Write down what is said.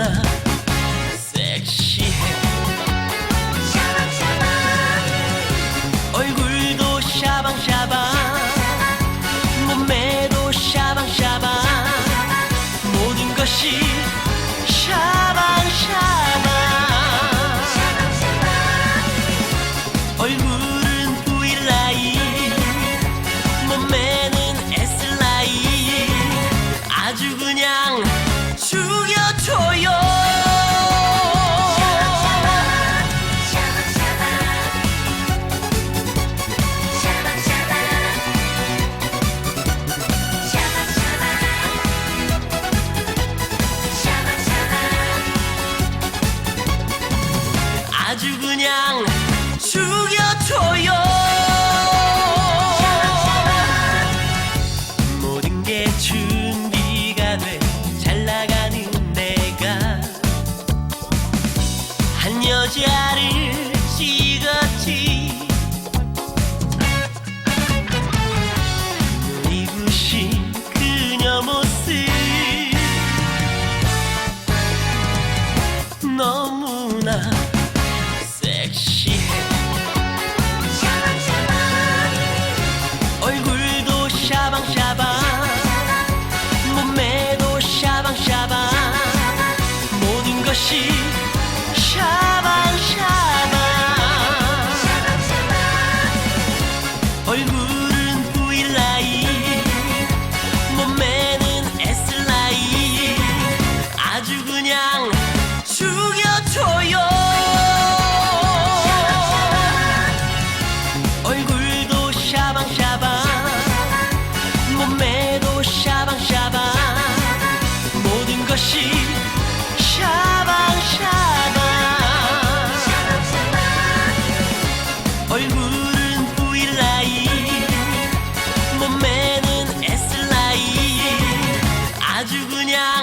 Luna. 여자를 찍었지 눈부신 그녀 모습. 너무 姑娘。